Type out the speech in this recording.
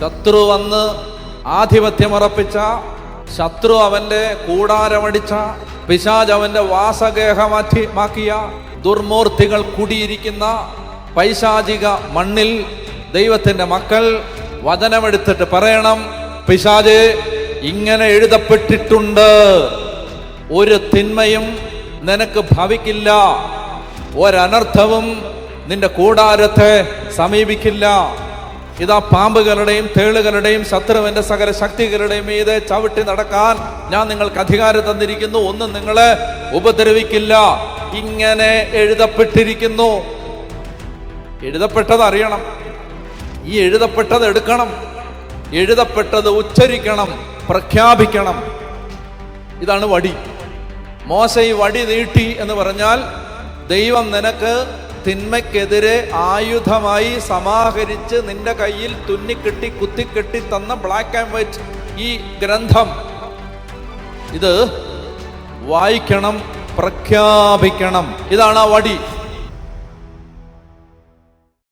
ശത്രു വന്ന് ആധിപത്യമറപ്പിച്ച ശത്രു അവന്റെ കൂടാരമടിച്ച പിശാജ് അവന്റെ വാസഗേഹമാക്കിയ ദുർമൂർത്തികൾ കുടിയിരിക്കുന്ന പൈശാചിക മണ്ണിൽ ദൈവത്തിന്റെ മക്കൾ വചനമെടുത്തിട്ട് പറയണം പിശാജ് ഇങ്ങനെ എഴുതപ്പെട്ടിട്ടുണ്ട്. ഒരു തിന്മയും നിനക്ക് ഭവിക്കില്ല. ഒരനർത്ഥവും നിന്റെ കൂടാരത്തെ സമീപിക്കില്ല. ഇതാ പാമ്പുകളുടെയും തേളുകളുടെയും ശത്രുവിന്റെ സകല ശക്തികളുടെയും മീതെ ചവിട്ടി നടക്കാൻ ഞാൻ നിങ്ങൾക്ക് അധികാരം തന്നിരിക്കുന്നു. ഒന്നും നിങ്ങളെ ഉപദ്രവിക്കില്ല. ഇങ്ങനെ എഴുതപ്പെട്ടിരിക്കുന്നു. എഴുതപ്പെട്ടത് അറിയണം. ഈ എഴുതപ്പെട്ടത് എടുക്കണം. എഴുതപ്പെട്ടത് ഉച്ചരിക്കണം. പ്രഖ്യാപിക്കണം. ഇതാണ് വടി. മോശ ഈ വടി നീട്ടി എന്ന് പറഞ്ഞാൽ ദൈവം നിനക്ക് തിന്മയ്ക്കെതിരെ ആയുധമായി സമാഹരിച്ച് നിന്റെ കയ്യിൽ തുന്നിക്കെട്ടി കുത്തിക്കെട്ടി തന്ന ബ്ലാക്ക് ആൻഡ് വൈറ്റ് ഈ ഗ്രന്ഥം. ഇത് വായിക്കണം പ്രഖ്യാപിക്കണം. ഇതാണ് ആ വടി.